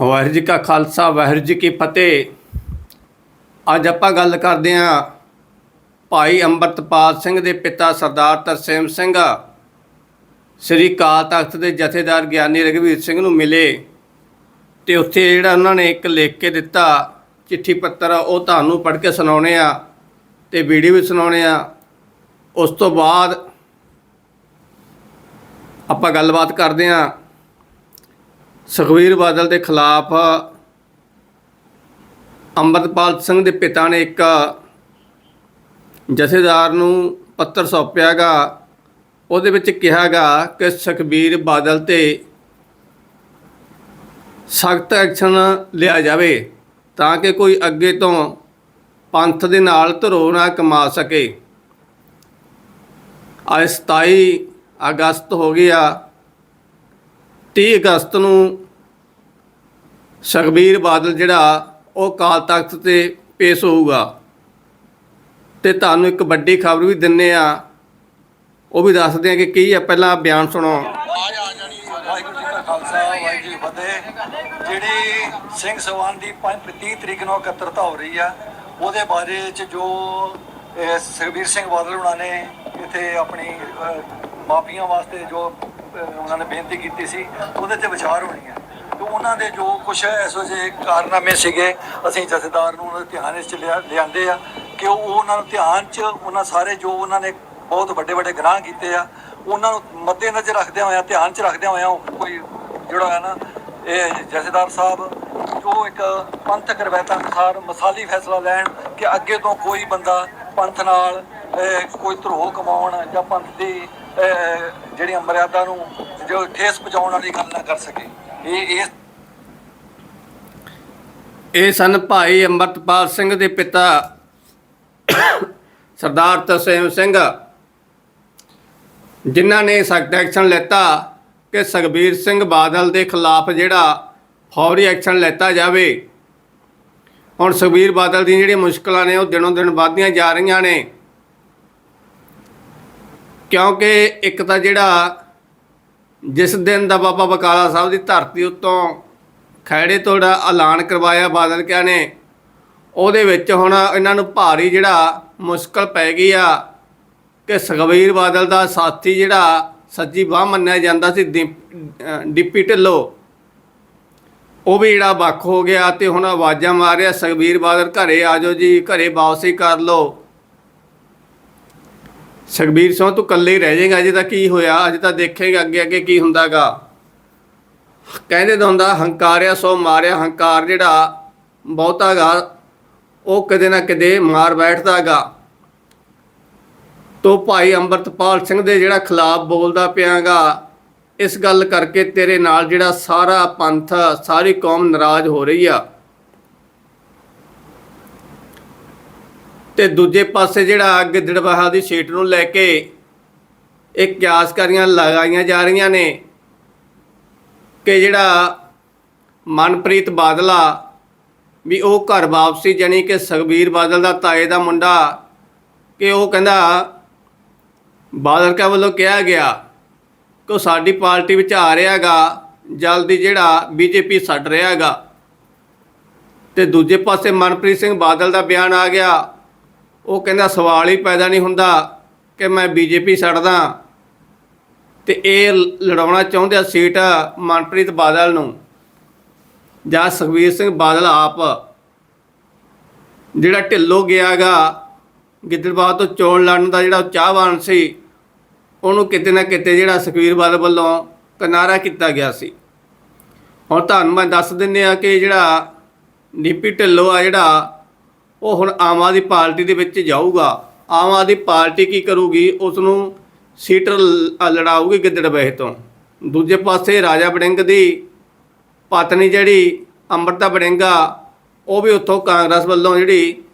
ਵਾਹਿਗੁਰੂ ਜੀ ਕਾ ਖਾਲਸਾ, ਵਾਹਿਗੁਰੂ ਜੀ ਕੀ ਫਤਿਹ। ਅੱਜ ਆਪਾਂ ਗੱਲ ਕਰਦੇ ਹਾਂ ਭਾਈ ਅੰਮ੍ਰਿਤਪਾਲ ਸਿੰਘ ਦੇ ਪਿਤਾ ਸਰਦਾਰ ਤਰਸੇਮ ਸਿੰਘ। ਸ੍ਰੀ ਕਾਲ ਤਖਤ ਦੇ ਜਥੇਦਾਰ ਗਿਆਨੀ ਰਘਵੀਰ ਸਿੰਘ ਨੂੰ ਮਿਲੇ ਤੇ ਉੱਥੇ ਜਿਹੜਾ ਉਹਨਾਂ ਨੇ ਇੱਕ ਲਿਖ ਕੇ ਦਿੱਤਾ ਚਿੱਠੀ ਪੱਤਰ, ਉਹ ਤੁਹਾਨੂੰ ਪੜ੍ਹ ਕੇ ਸੁਣਾਉਣੇ ਆ ਤੇ ਵੀਡੀਓ ਵੀ ਸੁਣਾਉਣੇ ਆ ਉਸ ਤੋਂ ਬਾਅਦ ਆਪਾਂ ਗੱਲਬਾਤ ਕਰਦੇ ਹਾਂ। ਸੁਖਬੀਰ ਬਾਦਲ ਦੇ ਖਿਲਾਫ ਅੰਮ੍ਰਿਤਪਾਲ ਸਿੰਘ ਦੇ ਪਿਤਾ ਨੇ ਇੱਕ ਜਥੇਦਾਰ ਨੂੰ ਪੱਤਰ ਸੌਂਪਿਆਗਾ। ਉਹਦੇ ਵਿੱਚ ਕਿਹਾਗਾ ਕਿ ਸੁਖਬੀਰ ਬਾਦਲ ਤੇ ਸਖਤ ਐਕਸ਼ਨ ਲਿਆ ਜਾਵੇ ਤਾਂ ਕਿ ਕੋਈ ਅੱਗੇ ਤੋਂ ਪੰਥ ਦੇ ਨਾਲ ਧਰੋ ਨਾ ਕਮਾ ਸਕੇ। ਅੱਜ 27 ਅਗਸਤ ਹੋ ਗਿਆ 30 ਅਗਸਤ ਨੂੰ ਸੁਖਬੀਰ ਬਾਦਲ ਜਿਹੜਾ ਉਹ ਕਾਲ ਤਖਤ ਤੇ ਪੇਸ਼ ਹੋਊਗਾ। ਤੇ ਤੁਹਾਨੂੰ ਇੱਕ ਵੱਡੀ ਖਬਰ ਵੀ ਦਿੰਨੇ ਆ। ਉਹ ਵੀ ਦੱਸਦੇ ਆ ਕਿ ਕੀ ਆ ਪਹਿਲਾਂ ਬਿਆਨ ਸੁਣੋ ਵਾਹਿਗੁਰੂ ਜੀ ਕਾ ਖਾਲਸਾ ਵਾਹਿਗੁਰੂ ਜੀ ਫਤਿਹ। ਜਿਹੜੀ ਸਿੰਘ ਸਵਾਨ ਦੀ 30 ਤਰੀਕ ਨੂੰ ਇਕੱਤਰਤਾ ਹੋ ਰਹੀ ਆ ਉਹਦੇ ਬਾਰੇ ਚ ਜੋ ਅਹ, ਸੁਖਬੀਰ ਸਿੰਘ ਬਾਦਲ ਉਹਨਾਂ ਨੇ ਇੱਥੇ ਆਪਣੀ ਅਹ, ਮਾਫੀਆਂ ਵਾਸਤੇ ਜੋ ਉਹਨਾਂ ਨੇ ਬੇਨਤੀ ਕੀਤੀ ਸੀ ਉਹਦੇ ਤੇ ਵਿਚਾਰ ਹੋਣੀ ਹੈ। ਤੇ ਉਹਨਾਂ ਦੇ ਜੋ ਕੁਝ ਐਸੋ ਜਿਹੇ ਕਾਰਨਾਮੇ ਸੀਗੇ, ਅਸੀਂ ਜਥੇਦਾਰ ਨੂੰ ਉਹਨਾਂ ਦੇ ਧਿਆਨ ਵਿੱਚ ਲਿਆ- ਲਿਆਂਦੇ ਆ ਕਿ ਉਹ ਉਹਨਾਂ ਨੂੰ ਧਿਆਨ 'ਚ ਉਹਨਾਂ ਸਾਰੇ ਜੋ ਉਹਨਾਂ ਨੇ ਬਹੁਤ ਵੱਡੇ ਵੱਡੇ ਗੁਨਾਹ ਕੀਤੇ ਆ, ਉਹਨਾਂ ਨੂੰ ਮੱਦੇ ਨਜ਼ਰ ਰੱਖਦਿਆਂ ਹੋਇਆਂ, ਧਿਆਨ 'ਚ ਰੱਖਦਿਆਂ ਹੋਇਆਂ ਉਹ ਕੋਈ ਜਿਹੜਾ ਹੈ ਨਾ, ਇਹ ਜਥੇਦਾਰ ਸਾਹਿਬ ਜੋ ਇੱਕ ਪੰਥਕ ਰਵਾਇਤਾਂ ਅਨੁਸਾਰ ਮਸਾਲੀ ਫੈਸਲਾ ਲੈਣ ਕਿ ਅੱਗੇ ਤੋਂ ਕੋਈ ਬੰਦਾ ਪੰਥ ਨਾਲ ਕੋਈ ਧਰੋਹ ਕਮਾਉਣ ਜਾਂ ਪੰਥ ਦੀ ਜਿਹੜੀਆਂ ਮਰਿਆਦਾ ਨੂੰ ਜੋ ਠੇਸ ਪਹੁੰਚਾਉਣ ਵਾਲੀ ਗੱਲ ਨਾ ਕਰ ਸਕੇ। ਇਹ ਇਹ ਇਹ ਸਨ ਭਾਈ ਅੰਮ੍ਰਿਤਪਾਲ ਸਿੰਘ ਦੇ ਪਿਤਾ ਸਰਦਾਰ ਤਰਸੇਮ ਸਿੰਘ, ਜਿਨ੍ਹਾਂ ਨੇ ਸਖਤ ਐਕਸ਼ਨ ਲੈਤਾ ਕਿ ਸੁਖਬੀਰ ਸਿੰਘ ਬਾਦਲ ਦੇ ਖਿਲਾਫ ਜਿਹੜਾ ਫੌਰੀ ਐਕਸ਼ਨ ਲੈਤਾ ਜਾਵੇ। ਹੁਣ ਸੁਖਬੀਰ ਬਾਦਲ ਦੀਆਂ ਜਿਹੜੀਆਂ ਮੁਸ਼ਕਲਾਂ ਨੇ, ਉਹ ਦਿਨੋਂ ਦਿਨ ਵੱਧਦੀਆਂ ਜਾ ਰਹੀਆਂ ਨੇ। ਕਿਉਂਕਿ ਇੱਕ ਤਾਂ ਜਿਹੜਾ ਜਿਸ ਦਿਨ ਦਾ ਬਾਬਾ ਬਕਾਲਾ ਸਾਹਿਬ ਦੀ ਧਰਤੀ ਉੱਤੋਂ ਖੈੜੇ ਤੋਂ ਜਿਹੜਾ ਐਲਾਨ ਕਰਵਾਇਆ ਬਾਦਲ ਕਿਆ ਨੇ, ਉਹਦੇ ਵਿੱਚ ਹੁਣ ਇਹਨਾਂ ਨੂੰ ਭਾਰੀ ਜਿਹੜਾ ਮੁਸ਼ਕਲ ਪੈ ਗਈ ਆ ਕਿ ਸੁਖਬੀਰ ਬਾਦਲ ਦਾ ਸਾਥੀ ਜਿਹੜਾ ਸੱਜੀ ਬਾਹ ਮੰਨਿਆ ਜਾਂਦਾ ਸੀ, ਦੀਪ- ਅਹ ਡਿਪਟੀ ਢਿੱਲੋਂ। ਉਹ ਵੀ ਜਿਹੜਾ ਵੱਖ ਹੋ ਗਿਆ ਤੇ ਹੁਣ ਆਵਾਜ਼ਾਂ ਮਾਰ ਰਿਹਾ, ਸੁਖਬੀਰ ਬਾਦਲ ਘਰੇ ਆ ਜਾਓ ਜੀ, ਘਰੇ ਵਾਪਸੀ ਕਰ ਲਓ। ਸੁਖਬੀਰ ਸਿੰਘ, ਤੂੰ ਇਕੱਲੇ ਹੀ ਰਹਿ ਜਾਏਗਾ, ਅਜੇ ਤਾਂ ਕੀ ਹੋਇਆ? ਅਜੇ ਤਾਂ ਦੇਖੇਗਾ ਅੱਗੇ ਅੱਗੇ ਕੀ ਹੁੰਦਾਗਾ। ਕਹਿੰਦੇ ਤਾਂ ਹੁੰਦਾ, ਹੰਕਾਰਿਆ, ਸੋ ਮਾਰਿਆ, ਹੰਕਾਰ ਜਿਹੜਾ ਬਹੁਤਾਗਾ, ਉਹ ਕਦੇ ਨਾ ਕਦੇ ਮਾਰ ਬੈਠਦਾਗਾ। ਤੋ ਭਾਈ ਅੰਮ੍ਰਿਤਪਾਲ ਸਿੰਘ ਦੇ ਜਿਹੜਾ ਖਿਲਾਫ ਬੋਲਦਾ ਪਿਆਗਾ, ਇਸ ਗੱਲ ਕਰਕੇ ਤੇਰੇ ਨਾਲ ਜਿਹੜਾ ਸਾਰਾ ਪੰਥ, ਸਾਰੀ ਕੌਮ ਨਾਰਾਜ਼ ਹੋ ਰਹੀ ਆ। ਤੇ ਦੂਜੇ ਪਾਸੇ ਜਿਹੜਾ ਗਿੱਦੜਬਾਹਾ ਦੀ ਸੀਟ ਨੂੰ ਲੈ ਕੇ ਇਹ ਕਿਆਸਕਾਰੀਆਂ ਲਗਾਈਆਂ ਜਾ ਰਹੀਆਂ ਨੇ ਕਿ ਜਿਹੜਾ ਮਨਪ੍ਰੀਤ ਬਾਦਲਾ ਵੀ ਉਹ ਘਰ ਵਾਪਸੀ ਜਾਣੀ ਕਿ ਸੁਖਬੀਰ ਬਾਦਲ ਦਾ ਤਾਏ ਦਾ ਮੁੰਡਾ ਕਿ ਉਹ ਕਹਿੰਦਾ ਬਾਦਲ ਕਾ ਵੱਲੋਂ ਕਿਹਾ ਗਿਆ ਕਿ ਉਹ ਸਾਡੀ ਪਾਰਟੀ ਵਿੱਚ ਆ ਰਿਹਾਗਾ ਜਲਦੀ ਜਿਹੜਾ ਬੀਜੇਪੀ ਛੱਡ ਰਿਹਾਗਾ ਤੇ ਦੂਜੇ ਪਾਸੇ ਮਨਪ੍ਰੀਤ ਸਿੰਘ ਬਾਦਲ ਦਾ ਬਿਆਨ ਆ ਗਿਆ ਉਹ ਕਹਿੰਦਾ ਸਵਾਲ ਹੀ ਪੈਦਾ ਨਹੀਂ ਹੁੰਦਾ ਕਿ ਮੈਂ ਬੀਜੇਪੀ ਛੱਡਦਾ। ਤੇ ਇਹ ਲੜਾਉਣਾ ਚਾਹੁੰਦੇ ਆ ਸੀਟ ਮਨਪ੍ਰੀਤ ਬਾਦਲ ਨੂੰ ਜਾਂ ਸੁਖਬੀਰ ਸਿੰਘ ਬਾਦਲ ਆਪ। ਜਿਹੜਾ ਢਿੱਲੋ ਗਿਆਗਾ ਗਿੱਦੜਬਾਹ ਤੋਂ ਚੋਣ ਲੜਨ ਦਾ ਜਿਹੜਾ ਚਾਹਵਾਨ ਸੀ, ਉਹਨੂੰ ਕਿਤੇ ਨਾ ਕਿਤੇ ਜਿਹੜਾ ਸੁਖਬੀਰ ਬਾਦਲ ਵੱਲੋਂ ਕਿਨਾਰਾ ਕੀਤਾ ਗਿਆ ਸੀ। ਹੁਣ ਤੁਹਾਨੂੰ ਮੈਂ ਦੱਸ ਦਿੰਨੇ ਆ ਕਿ ਜਿਹੜਾ ਡੀਪੀ ਢਿੱਲੋਂ ਆ ਜਿਹੜਾ ਉਹ ਹੁਣ ਆਮ ਆਦਮੀ ਪਾਰਟੀ ਦੇ ਵਿੱਚ ਜਾਊਗਾ। ਆਮ ਆਦਮੀ ਪਾਰਟੀ ਕੀ ਕਰੂਗੀ? ਉਸ ਨੂੰ ਸੀਟ ਲ- ਲੜਾਊਗੀ ਬਹਿ ਤੋਂ। ਦੂਜੇ ਪਾਸੇ ਰਾਜਾ ਬੜਿੰਗ ਦੀ ਪਤਨੀ ਜਿਹੜੀ ਅੰਮ੍ਰਿਤਾ ਵੜਿੰਗਾ ਉਹ ਵੀ ਉੱਥੋਂ ਕਾਂਗਰਸ ਵੱਲੋਂ ਜਿਹੜੀ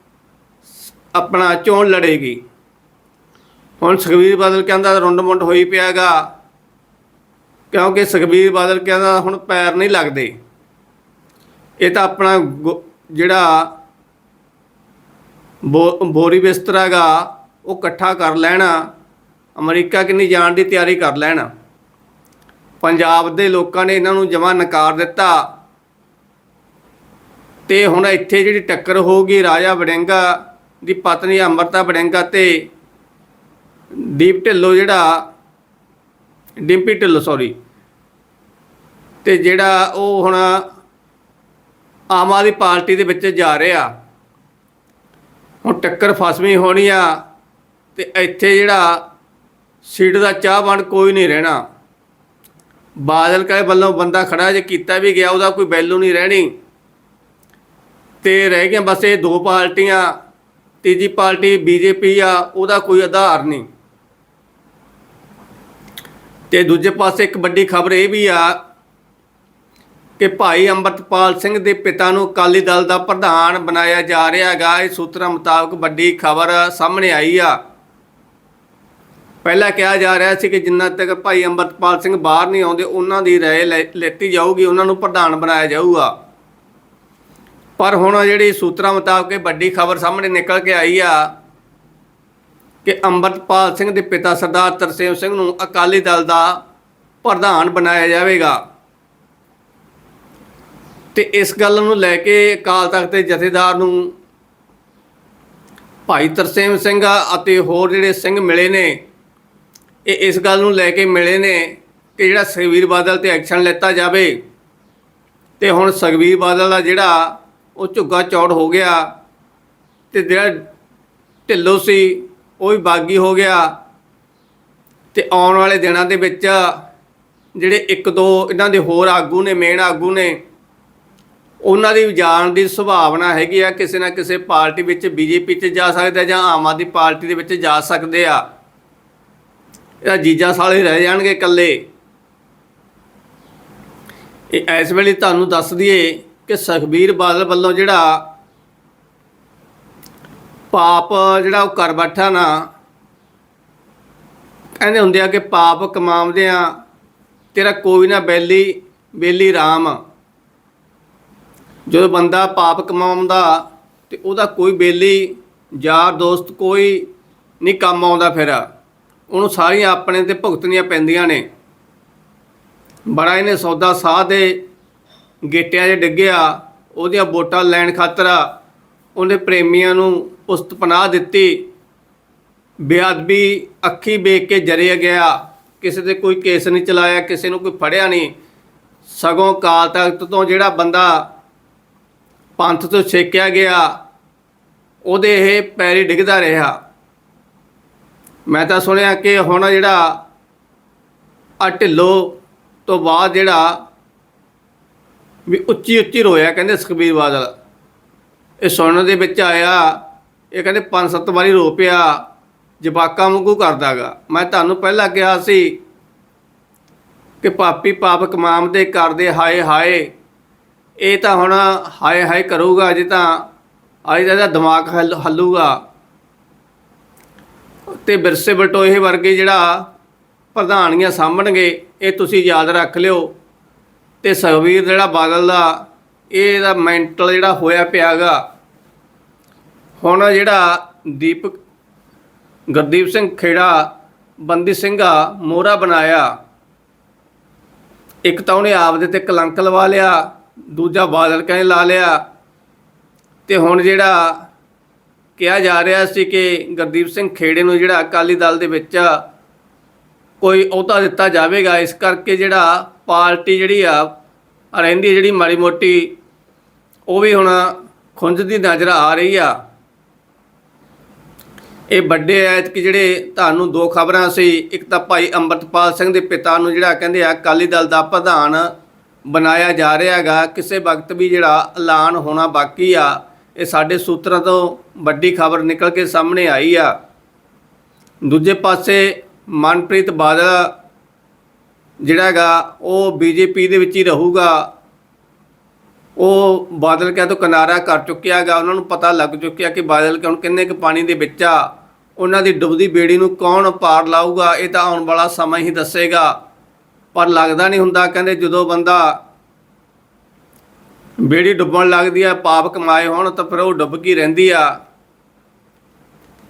ਆਪਣਾ ਚੋਣ ਲੜੇਗੀ। ਹੁਣ ਸੁਖਬੀਰ ਬਾਦਲ ਕਹਿੰਦਾ ਰੁੰਡ ਮੁੰਡ ਹੋਈ ਪਿਆਗਾ, ਕਿਉਂਕਿ ਸੁਖਬੀਰ ਬਾਦਲ ਕਹਿੰਦਾ ਹੁਣ ਪੈਰ ਨਹੀਂ ਲੱਗਦੇ। ਇਹ ਤਾਂ ਆਪਣਾ ਗੁ- ਜਿਹੜਾ ਬੋਰੀ ਬਿਸਤਰਾ ਗਾ ਉਹ ਇਕੱਠਾ ਕਰ ਲੈਣਾ, ਅਮਰੀਕਾ ਕਿੰਨੀ ਜਾਣ ਦੀ ਤਿਆਰੀ ਕਰ ਲੈਣ। ਪੰਜਾਬ ਦੇ ਲੋਕਾਂ ਨੇ ਇਹਨਾਂ ਨੂੰ ਜਮਾ ਨਕਾਰ ਦਿੱਤਾ। ਤੇ ਹੁਣ ਇੱਥੇ ਜਿਹੜੀ ਟੱਕਰ ਹੋਊਗੀ ਰਾਜਾ ਵੜਿੰਗਾ ਦੀ ਪਤਨੀ ਅੰਮ੍ਰਿਤਾ ਵੜਿੰਗਾ ਤੇ ਦੀਪ ਢਿੱਲੋਂ ਜਿਹੜਾ, ਡਿੰਪੀ ਢਿੱਲੋਂ ਸੌਰੀ ਤੇ ਜਿਹੜਾ ਉਹ ਹੁਣ ਆਮ ਆਦਮੀ ਪਾਰਟੀ ਦੇ ਵਿੱਚ ਜਾ ਰਿਹਾ। ਹੁਣ ਟੱਕਰ ਫਸਵੀਂ ਹੋਣੀ ਆ ਤੇ ਇੱਥੇ ਜਿਹੜਾ ਸੀਟ ਦਾ ਚਾਹਵਾਨ ਕੋਈ ਨਹੀਂ ਰਹਿਣਾ। ਬਾਦਲ ਕਹੇ ਵੱਲੋਂ ਬੰਦਾ ਖੜਾ ਜੇ ਕੀਤਾ ਵੀ ਗਿਆ, ਉਹਦਾ ਕੋਈ ਵੈਲੂ ਨਹੀਂ ਰਹਿਣੀ। ਤੇ ਰਹਿ ਗਈਆਂ ਬਸ ਇਹ ਦੋ ਪਾਰਟੀਆਂ, ਤੀਜੀ ਪਾਰਟੀ ਬੀਜੇਪੀ ਆ, ਉਹਦਾ ਕੋਈ ਆਧਾਰ ਨਹੀਂ। ਤੇ ਦੂਜੇ ਪਾਸੇ ਇੱਕ ਵੱਡੀ ਖਬਰ ਇਹ ਵੀ ਆ ਕਿ ਭਾਈ ਅੰਮ੍ਰਿਤਪਾਲ ਸਿੰਘ ਦੇ ਪਿਤਾ ਨੂੰ ਅਕਾਲੀ ਦਲ ਦਾ ਪ੍ਰਧਾਨ ਬਣਾਇਆ ਜਾ ਰਿਹਾ ਹੈਗਾ। ਇਹ ਸੂਤਰਾਂ ਮੁਤਾਬਕ ਵੱਡੀ ਖਬਰ ਸਾਹਮਣੇ ਆਈ ਆ। ਪਹਿਲਾਂ ਕਿਹਾ ਜਾ ਰਿਹਾ ਸੀ ਕਿ ਜਿੰਨਾ ਤੱਕ ਭਾਈ ਅੰਮ੍ਰਿਤਪਾਲ ਸਿੰਘ ਬਾਹਰ ਨਹੀਂ ਆਉਂਦੇ, ਉਹਨਾਂ ਦੀ ਰਾਏ ਲੈ- ਲੈਤੀ ਜਾਊਗੀ, ਉਹਨਾਂ ਨੂੰ ਪ੍ਰਧਾਨ ਬਣਾਇਆ ਜਾਊਗਾ। ਪਰ ਹੁਣ ਜਿਹੜੀ ਸੂਤਰਾਂ ਮੁਤਾਬਕ ਇਹ ਵੱਡੀ ਖਬਰ ਸਾਹਮਣੇ ਨਿਕਲ ਕੇ ਆਈ ਆ ਕਿ ਅੰਮ੍ਰਿਤਪਾਲ ਸਿੰਘ ਦੇ ਪਿਤਾ ਸਰਦਾਰ ਤਰਸੇਮ ਸਿੰਘ ਨੂੰ ਅਕਾਲੀ ਦਲ ਦਾ ਪ੍ਰਧਾਨ ਬਣਾਇਆ ਜਾਵੇਗਾ। ਤੇ ਇਸ ਗੱਲ ਨੂੰ ਲੈ ਕੇ ਅਕਾਲ ਤਖਤ ਦੇ ਜਥੇਦਾਰ ਨੂੰ ਭਾਈ ਤਰਸੇਮ ਸਿੰਘ ਅਤੇ ਹੋਰ ਜਿਹੜੇ ਸਿੰਘ ਮਿਲੇ ਨੇ, ਇਹ ਇਸ ਗੱਲ ਨੂੰ ਲੈ ਕੇ ਮਿਲੇ ਨੇ ਕਿ ਜਿਹੜਾ ਸੁਖਬੀਰ ਬਾਦਲ ਤੇ ਐਕਸ਼ਨ ਲੈਤਾ ਜਾਵੇ ਤੇ ਹੁਣ ਸੁਖਬੀਰ ਬਾਦਲ ਦਾ ਜਿਹੜਾ ਉਹ ਝੁੱਗਾ ਚੌੜ ਹੋ ਗਿਆ ਤੇ ਜਿਹੜਾ ਢਿੱਲੋਂ ਸੀ ਉਹ ਵੀ ਬਾਗੀ ਹੋ ਗਿਆ ਤੇ ਆਉਣ ਵਾਲੇ ਦਿਨਾਂ ਦੇ ਵਿੱਚ ਜਿਹੜੇ ਇੱਕ ਦੋ ਇਹਨਾਂ ਦੇ ਹੋਰ ਆਗੂ ਨੇ ਮੇਨ ਆਗੂ ਨੇ ਉਹਨਾਂ ਦੀ ਜਾਣ ਦੀ ਸੰਭਾਵਨਾ ਹੈਗੀ ਆ, ਕਿਸੇ ਨਾ ਕਿਸੇ ਪਾਰਟੀ ਵਿੱਚ ਬੀਜੇਪੀ 'ਚ ਜਾ ਸਕਦੇ ਆ ਜਾਂ ਆਮ ਆਦਮੀ ਪਾਰਟੀ ਦੇ ਵਿੱਚ ਜਾ ਸਕਦੇ ਆ। ਇਹ ਜੀਜਾ ਸਾਲੇ ਰਹਿ ਜਾਣਗੇ ਇਕੱਲੇ। ਇਹ ਇਸ ਵੇਲੇ ਤੁਹਾਨੂੰ ਦੱਸ ਦਈਏ ਕਿ ਸੁਖਬੀਰ ਬਾਦਲ ਵੱਲੋਂ ਜਿਹੜਾ ਪਾਪ ਜਿਹੜਾ ਉਹ ਕਰ ਬੈਠਾ ਨਾ, ਕਹਿੰਦੇ ਹੁੰਦੇ ਆ ਕਿ ਪਾਪ ਕਮਾਉਂਦੇ ਆ ਤੇਰਾ ਕੋਈ ਨਾ ਬੈਲੀ, ਬੇਲੀ ਰਾਮ। ਜਦੋਂ ਬੰਦਾ ਪਾਪ ਕਮਾਉਂਦਾ ਤੇ ਉਹਦਾ ਕੋਈ ਬੇਲੀ, ਯਾਰ, ਦੋਸਤ ਕੋਈ ਨਹੀਂ ਕੰਮ ਆਉਂਦਾ ਫਿਰ। ਉਹਨੂੰ ਸਾਰੀਆਂ ਆਪਣੇ ਤੇ ਭੁਗਤਣੀਆਂ ਪੈਂਦੀਆਂ ਨੇ। ਬੜਾ ਇਹਨੇ ਸੌਦਾ ਸਾਹ ਦੇ ਗੇਟਿਆਂ 'ਚ ਡਿੱਗਿਆ, ਉਹਦੀਆਂ ਵੋਟਾਂ ਲੈਣ ਖਾਤਰ ਉਹਨੇ ਪ੍ਰੇਮੀਆਂ ਨੂੰ ਉਸਤ ਪਨਾਹ ਦਿੱਤੀ। ਬੇਅਦਬੀ ਅੱਖੀ ਵੇਖ ਕੇ ਜਰਿਆ ਗਿਆ। ਕਿਸੇ ਤੇ ਕੋਈ ਕੇਸ ਨਹੀਂ ਚਲਾਇਆ, ਕਿਸੇ ਨੂੰ ਕੋਈ ਫੜਿਆ ਨਹੀਂ। ਸਗੋਂ ਕਾਲ ਤਖਤ ਤੋਂ ਜਿਹੜਾ ਬੰਦਾ ਪੰਥ ਤੋਂ ਛੇਕਿਆ ਗਿਆ, ਉਹਦੇ ਇਹ ਪੈਰੀ ਡਿੱਗਦਾ ਰਿਹਾ। ਮੈਂ ਤਾਂ ਸੁਣਿਆ ਕਿ ਹੁਣ ਜਿਹੜਾ ਆ ਢਿੱਲੋਂ ਤੋਂ ਬਾਅਦ ਜਿਹੜਾ ਵੀ ਉੱਚੀ ਉੱਚੀ ਰੋਇਆ, ਕਹਿੰਦੇ ਸੁਖਬੀਰ ਬਾਦਲ। ਇਹ ਸੁਣਨ ਦੇ ਵਿੱਚ ਆਇਆ, ਇਹ ਕਹਿੰਦੇ ਪੰਜ ਸੱਤ ਵਾਰੀ ਰੋ ਪਿਆ, ਜਵਾਕਾਂ ਵਾਂਗੂ ਕਰਦਾਗਾ। ਮੈਂ ਤੁਹਾਨੂੰ ਪਹਿਲਾਂ ਕਿਹਾ ਸੀ ਕਿ ਪਾਪੀ ਪਾਪ ਕਮਾਮ ਦੇ ਕਰਦੇ ਹਾਏ ਹਾਏ ਇਹ ਤਾਂ ਹੁਣ ਹਾਏ ਹਾਏ ਕਰੂਗਾ, ਅਜੇ ਤਾਂ, ਅੱਜ ਦਾ ਦਿਮਾਗ ਹੱਲ, ਹੱਲੂਗਾ। ਤੇ ਵਿਰਸੇ ਬਟੋਏ ਵਰਗੇ ਜਿਹੜਾ ਪ੍ਰਧਾਨੀਆਂ ਸਾਂਭਣਗੇ, ਇਹ ਤੁਸੀਂ ਯਾਦ ਰੱਖ ਲਿਓ। ਤੇ ਸੁਖਬੀਰ ਜਿਹੜਾ ਬਾਦਲ ਦਾ ਇਹ ਦਾ ਮੈਂਟਲ ਜਿਹੜਾ ਹੋਇਆ ਪਿਆਗਾ। ਹੁਣ ਜਿਹੜਾ ਦੀਪਕ, ਗੁਰਦੀਪ ਸਿੰਘ ਖੇੜਾ, ਬੰਦੀ ਸਿੰਘਾ ਮੋਹਰਾ ਬਣਾਇਆ। ਇੱਕ ਤਾਂ ਉਹਨੇ ਆਪ ਦੇ ਤੇ ਕਲੰਕ ਲਵਾ ਲਿਆ। ਦੂਜਾ ਬਾਦਲ ਕਹਿੰਦੇ ਲਾ ਲਿਆ। ਤੇ ਹੁਣ ਜਿਹੜਾ ਕਿਹਾ ਜਾ ਰਿਹਾ ਸੀ ਕਿ ਗੁਰਦੀਪ ਸਿੰਘ ਖੇੜੇ ਨੂੰ ਜਿਹੜਾ ਅਕਾਲੀ ਦਲ ਦੇ ਵਿੱਚ ਕੋਈ ਅਹੁਦਾ ਦਿੱਤਾ ਜਾਵੇਗਾ, ਇਸ ਕਰਕੇ ਜਿਹੜਾ ਪਾਰਟੀ ਜਿਹੜੀ ਆ ਰਹਿੰਦੀ ਜਿਹੜੀ ਮਾੜੀ ਮੋਟੀ, ਉਹ ਵੀ ਹੁਣ ਖੁੰਝਦੀ ਨਜ਼ਰ ਆ ਰਹੀ ਆ। ਇਹ ਵੱਡੇ ਐਤ ਕਿ ਜਿਹੜੇ ਤੁਹਾਨੂੰ ਦੋ ਖਬਰਾਂ ਸੀ, ਇੱਕ ਤਾਂ ਭਾਈ ਅੰਮ੍ਰਿਤਪਾਲ ਸਿੰਘ ਦੇ ਪਿਤਾ ਨੂੰ ਜਿਹੜਾ ਕਹਿੰਦੇ ਆ ਅਕਾਲੀ ਦਲ ਦਾ ਪ੍ਰਧਾਨ ਬਣਾਇਆ ਜਾ ਰਿਹਾ ਹੈਗਾ, ਕਿਸੇ ਵਕਤ ਵੀ ਜਿਹੜਾ ਐਲਾਨ ਹੋਣਾ ਬਾਕੀ ਆ, ਇਹ ਸਾਡੇ ਸੂਤਰਾਂ ਤੋਂ ਵੱਡੀ ਖਬਰ ਨਿਕਲ ਕੇ ਸਾਹਮਣੇ ਆਈ ਆ। ਦੂਜੇ ਪਾਸੇ ਮਨਪ੍ਰੀਤ ਬਾਦਲ ਜਿਹੜਾ ਹੈਗਾ, ਉਹ ਬੀਜੇਪੀ ਦੇ ਵਿੱਚ ਹੀ ਰਹੂਗਾ। ਉਹ ਬਾਦਲ ਕਹਿ ਤੋਂ ਕਿਨਾਰਾ ਕਰ ਚੁੱਕਿਆ ਹੈਗਾ, ਉਹਨਾਂ ਨੂੰ ਪਤਾ ਲੱਗ ਚੁੱਕਿਆ ਕਿ ਬਾਦਲ ਕਿ ਹੁਣ ਕਿੰਨੇ ਕੁ ਪਾਣੀ ਦੇ ਵਿੱਚ ਆ, ਉਹਨਾਂ ਦੀ ਡੁੱਬਦੀ ਬੇੜੀ ਨੂੰ ਕੌਣ ਪਾਰ ਲਾਊਗਾ, ਇਹ ਤਾਂ ਆਉਣ ਵਾਲਾ ਸਮਾਂ ਹੀ ਦੱਸੇਗਾ। ਪਰ ਲੱਗਦਾ ਨਹੀਂ ਹੁੰਦਾ, ਕਹਿੰਦੇ ਜਦੋਂ ਬੰਦਾ ਬੇੜੀ ਡੁੱਬਣ ਲੱਗਦੀ ਆ, ਪਾਪ ਕਮਾਏ ਹੋਣ, ਤਾਂ ਫਿਰ ਉਹ ਡੁੱਬ ਕੇ ਰਹਿੰਦੀ ਆ।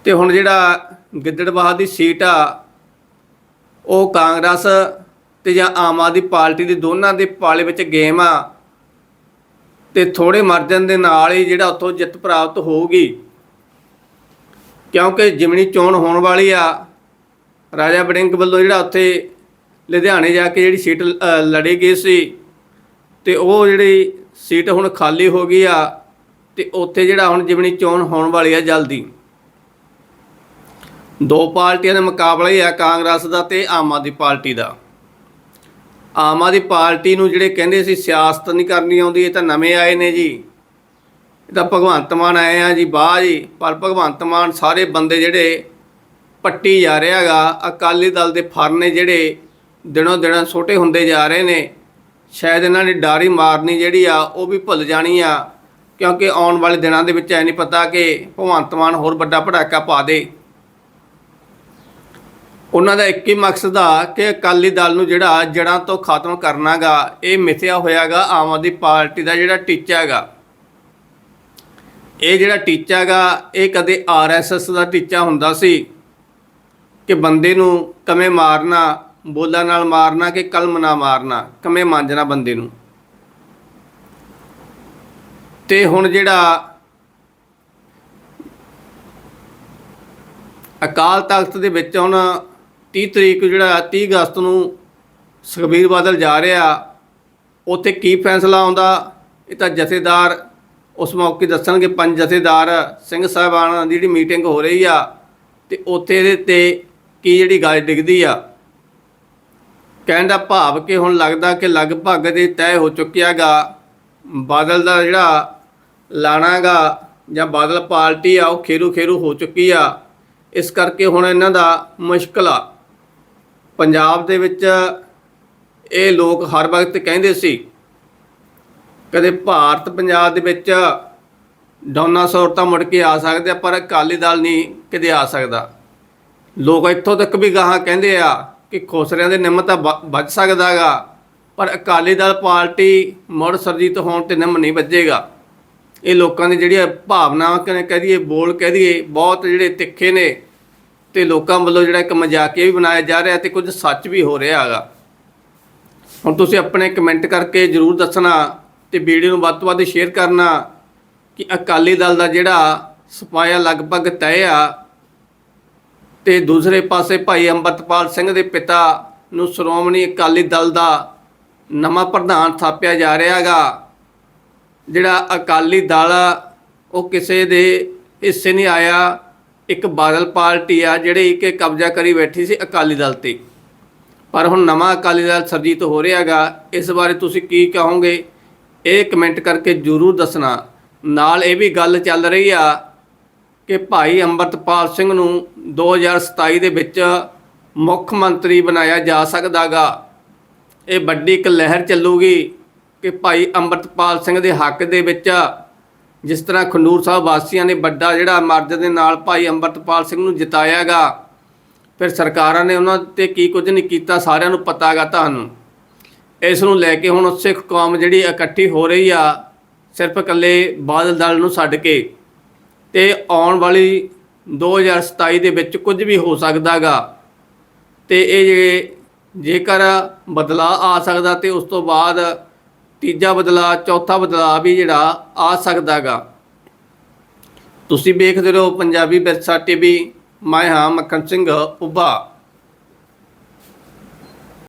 ਤੇ ਹੁਣ ਜਿਹੜਾ ਗਿੱਦੜਬਾਹ ਦੀ ਸੀਟ ਆ, ਉਹ ਕਾਂਗਰਸ ਤੇ ਜਾਂ ਆਮ ਆਦਮੀ ਪਾਰਟੀ ਦੀ ਦੋਨਾਂ ਦੇ ਪਾਲੇ ਵਿੱਚ ਗੇਮ ਆ। ਤੇ ਥੋੜੇ ਮਾਰਜਨ ਦੇ ਨਾਲ ਹੀ ਜਿਹੜਾ ਉੱਥੋਂ ਜਿੱਤ ਪ੍ਰਾਪਤ ਹੋਊਗੀ, ਕਿਉਂਕਿ ਜਿਮਣੀ ਚੋਣ ਹੋਣ ਵਾਲੀ ਆ, ਰਾਜਾ ਬੜਿੰਗ ਵੱਲੋਂ ਜਿਹੜਾ ਉੱਥੇ ਲੁਧਿਆਣੇ ਜਾ ਕੇ ਜਿਹੜੀ ਸੀਟ ਅ, ਲੜੀ ਗਈ ਸੀ ਤੇ ਉਹ ਜਿਹੜੀ ਸੀਟ ਹੁਣ ਖਾਲੀ ਹੋ ਗਈ ਆ ਤੇ ਉੱਥੇ ਜਿਹੜਾ ਹੁਣ ਜਿਮਣੀ ਚੋਣ ਹੋਣ ਵਾਲੀ ਆ ਜਲਦੀ। ਦੋ ਪਾਰਟੀਆਂ ਦੇ ਮੁਕਾਬਲੇ ਹੀ ਆ ਕਾਂਗਰਸ ਦਾ ਤੇ ਆਮ ਆਦਮੀ ਪਾਰਟੀ ਦਾ। ਆਮ ਆਦਮੀ ਪਾਰਟੀ ਨੂੰ ਜਿਹੜੇ ਕਹਿੰਦੇ ਸੀ ਸਿਆਸਤ ਨਹੀਂ ਕਰਨੀ ਆਉਂਦੀ ਇਹ ਤਾਂ ਨਵੇਂ ਆਏ ਨੇ ਜੀ। ਇਹ ਤਾਂ ਭਗਵੰਤ ਮਾਨ ਆਏ ਆ ਜੀ ਬਾਹਰ ਜੀ। ਪਰ ਭਗਵੰਤ ਮਾਨ ਸਾਰੇ ਬੰਦੇ ਜਿਹੜੇ ਪੱਟੀ ਜਾ ਰਿਹਾ ਹੈਗਾ ਅਕਾਲੀ ਦਲ ਦੇ ਫਰਨੇ ਜਿਹੜੇ ਦਿਨੋਂ ਦਿਨ ਛੋਟੇ ਹੁੰਦੇ ਜਾ ਰਹੇ ਨੇ, ਸ਼ਾਇਦ ਇਹਨਾਂ ਨੇ ਡਾਰੀ ਮਾਰਨੀ ਜਿਹੜੀ ਆ, ਉਹ ਵੀ ਭੁੱਲ ਜਾਣੀ ਆ। ਕਿਉਂਕਿ ਆਉਣ ਵਾਲੇ ਦਿਨਾਂ ਦੇ ਵਿੱਚ ਐ ਨਹੀਂ ਪਤਾ ਕਿ ਭਗਵੰਤ ਮਾਨ ਹੋਰ ਵੱਡਾ ਪੜਾਕਾ ਪਾ ਦੇ। ਉਹਨਾਂ ਦਾ ਇੱਕ ਹੀ ਮਕਸਦ ਆ ਕਿ ਅਕਾਲੀ ਦਲ ਨੂੰ ਜਿਹੜਾ ਜੜਾਂ ਤੋਂ ਖਤਮ ਕਰਨਾਗਾ, ਇਹ ਮਿਥਿਆ ਹੋਇਆਗਾ, ਆਮ ਆਦਮੀ ਪਾਰਟੀ ਦਾ ਜਿਹੜਾ ਟੀਚਾ ਹੈਗਾ। ਇਹ ਜਿਹੜਾ ਟੀਚਾ ਹੈਗਾ, ਇਹ ਕਦੇ ਆਰਐਸਐਸ ਦਾ ਟੀਚਾ ਹੁੰਦਾ ਸੀ ਕਿ ਬੰਦੇ ਨੂੰ ਕਮੇ ਮਾਰਨਾ ਬੋਲਾਂ ਨਾਲ ਮਾਰਨਾ ਕਿ ਕਲਮ ਨਾਲ ਮਾਰਨਾ ਕਮੇ ਮਾਂਜਣਾ ਬੰਦੇ ਨੂੰ? ਤੇ ਹੁਣ ਜਿਹੜਾ ਅਕਾਲ ਤਖਤ ਦੇ ਵਿੱਚ ਹੁਣ 30 ਤਰੀਕ ਜਿਹੜਾ 30 ਅਗਸਤ ਨੂੰ ਸੁਖਬੀਰ ਬਾਦਲ ਜਾ ਰਿਹਾ, ਉੱਥੇ ਕੀ ਫੈਸਲਾ ਆਉਂਦਾ? ਇਹ ਤਾਂ ਜਥੇਦਾਰ ਉਸ ਮੌਕੇ ਦੱਸਣਗੇ, ਪੰਜ ਜਥੇਦਾਰ ਸਿੰਘ ਸਾਹਿਬਾਨ ਦੀ ਜਿਹੜੀ ਮੀਟਿੰਗ ਹੋ ਰਹੀ ਆ, ਤੇ ਉੱਥੇ ਇਹਦੇ ਤੇ ਕੀ ਜਿਹੜੀ ਗੱਲ ਡਿੱਗਦੀ ਆ? ਕਹਿਣ ਦਾ ਭਾਵ ਕਿ ਹੁਣ ਲੱਗਦਾ ਕਿ ਲਗਭਗ ਦੇ ਤੈਅ ਹੋ ਚੁੱਕਿਆਗਾ। ਬਾਦਲ ਦਾ ਜਿਹੜਾ ਲਾਣਾਗਾ ਜਾਂ ਬਾਦਲ ਪਾਰਟੀ ਆ, ਉਹ ਖੇਰੂ ਖੇਰੂ ਹੋ ਚੁੱਕੀ ਆ। ਇਸ ਕਰਕੇ ਹੁਣ ਇਹਨਾਂ ਦਾ ਮੁਸ਼ਕਲ ਆ। ਪੰਜਾਬ ਦੇ ਵਿੱਚ ਇਹ ਲੋਕ ਹਰ ਵਕਤ ਕਹਿੰਦੇ ਸੀ, ਕਦੇ ਭਾਰਤ ਪੰਜਾਬ ਦੇ ਵਿੱਚ ਡਾਇਨਾਸੌਰ ਤਾਂ ਮੁੜ ਕੇ ਆ ਸਕਦੇ ਆ, ਪਰ ਅਕਾਲੀ ਦਲ ਨਹੀਂ ਕਿਤੇ ਆ ਸਕਦਾ। ਲੋਕ ਇੱਥੋਂ ਤੱਕ ਵੀ ਗਾਹਾਂ ਕਹਿੰਦੇ ਆ ਕਿ ਖੋਸਰਿਆਂ ਦੇ ਨਿੰਮ ਤਾਂ ਬ- ਵੱਜ ਸਕਦਾਗਾ, ਪਰ ਅਕਾਲੀ ਦਲ ਪਾਰਟੀ ਮੁੜ ਸਰਜੀਤ ਹੋਣ ਤੇ ਨਿੰਮ ਨਹੀਂ ਵੱਜੇਗਾ। ਇਹ ਲੋਕਾਂ ਦੀ ਜਿਹੜੀਆਂ ਭਾਵਨਾਵਾਂ ਕਹਿ ਦਈਏ, ਬੋਲ ਕਹਿ ਦਈਏ, ਬਹੁਤ ਜਿਹੜੇ ਤਿੱਖੇ ਨੇ ਤੇ ਲੋਕਾਂ ਵੱਲੋਂ ਜਿਹੜਾ ਇੱਕ ਮਜ਼ਾਕੀਆ ਵੀ ਬਣਾਇਆ ਜਾ ਰਿਹਾ ਤੇ ਕੁਝ ਸੱਚ ਵੀ ਹੋ ਰਿਹਾ ਹੈਗਾ। ਹੁਣ ਤੁਸੀਂ ਆਪਣੇ ਕਮੈਂਟ ਕਰਕੇ ਜਰੂਰ ਦੱਸਣਾ ਤੇ ਵੀਡੀਓ ਨੂੰ ਵੱਧ ਤੋਂ ਵੱਧ ਸ਼ੇਅਰ ਕਰਨਾ ਕਿ ਅਕਾਲੀ ਦਲ ਦਾ ਜਿਹੜਾ ਸਪਾਇਆ ਲਗਭਗ ਤੈਅ ਆ ਤੇ ਦੂਸਰੇ ਪਾਸੇ ਭਾਈ ਅੰਮ੍ਰਿਤਪਾਲ ਸਿੰਘ ਦੇ ਪਿਤਾ ਨੂੰ ਸ਼੍ਰੋਮਣੀ ਅਕਾਲੀ ਦਲ ਦਾ ਨਵਾਂ ਪ੍ਰਧਾਨ ਥਾਪਿਆ ਜਾ ਰਿਹਾ ਹੈਗਾ। ਜਿਹੜਾ ਅਕਾਲੀ ਦਲ ਆ, ਉਹ ਕਿਸੇ ਦੇ ਹਿੱਸੇ ਨਹੀਂ ਆਇਆ। ਇੱਕ ਬਾਦਲ ਪਾਰਟੀ ਆ ਜਿਹੜੀ ਕਿ ਕਬਜ਼ਾ ਕਰੀ ਬੈਠੀ ਸੀ ਅਕਾਲੀ ਦਲ ਤੇ। ਪਰ ਹੁਣ ਨਵਾਂ ਅਕਾਲੀ ਦਲ ਸਰਜੀਤ ਹੋ ਰਿਹਾ ਹੈਗਾ। ਇਸ ਬਾਰੇ ਤੁਸੀਂ ਕੀ ਕਹੋਗੇ? ਇਹ ਕਮੈਂਟ ਕਰਕੇ ਜਰੂਰ ਦੱਸਣਾ। ਨਾਲ ਇਹ ਵੀ ਗੱਲ ਚੱਲ ਰਹੀ ਆ ਕਿ ਭਾਈ ਅੰਮ੍ਰਿਤਪਾਲ ਸਿੰਘ ਨੂੰ 2027 ਦੇ ਵਿੱਚ ਮੁੱਖ ਮੰਤਰੀ ਬਣਾਇਆ ਜਾ ਸਕਦਾਗਾ। ਇਹ ਵੱਡੀ ਇੱਕ ਲਹਿਰ ਚੱਲੂਗੀ ਕਿ ਭਾਈ ਅੰਮ੍ਰਿਤਪਾਲ ਸਿੰਘ ਦੇ ਹੱਕ ਦੇ ਵਿੱਚ ਜਿਸ ਤਰ੍ਹਾਂ ਖੰਡੂਰ ਸਾਹਿਬ ਵਾਸੀਆਂ ਨੇ ਵੱਡਾ ਜਿਹੜਾ ਮਰਦ ਦੇ ਨਾਲ ਭਾਈ ਅੰਮ੍ਰਿਤਪਾਲ ਸਿੰਘ ਨੂੰ ਜਿਤਾਇਆਗਾ, ਫਿਰ ਸਰਕਾਰਾਂ ਨੇ ਉਹਨਾਂ ਤੇ ਕੀ ਕੁਝ ਨਹੀਂ ਕੀਤਾ, ਸਾਰਿਆਂ ਨੂੰ ਪਤਾਗਾ ਤੁਹਾਨੂੰ। ਇਸ ਨੂੰ ਲੈ ਕੇ ਹੁਣ ਸਿੱਖ ਕੌਮ ਜਿਹੜੀ ਇਕੱਠੀ ਹੋ ਰਹੀ ਆ, ਸਿਰਫ ਇਕੱਲੇ ਬਾਦਲ ਦਲ ਨੂੰ ਛੱਡ ਕੇ ਤੇ ਆਉਣ ਵਾਲੀ 2027 ਦੇ ਵਿੱਚ ਕੁਝ ਵੀ ਹੋ ਸਕਦਾਗਾ। ਤੇ ਇਹ ਜੇ, ਜੇਕਰ ਬਦਲਾਅ ਆ ਸਕਦਾ ਤੇ ਉਸ ਤੋਂ ਬਾਅਦ ਤੀਜਾ ਬਦਲਾਅ, ਚੌਥਾ ਬਦਲਾਅ ਵੀ ਜਿਹੜਾ ਆ ਸਕਦਾਗਾ। ਤੁਸੀਂ ਵੇਖਦੇ ਰਹੋ ਪੰਜਾਬੀ ਵਿਰਸਾ ਟੀਵੀ। ਮੈਂ ਹਾਂ ਮੱਖਣ ਸਿੰਘ, ਉੱਭਾ।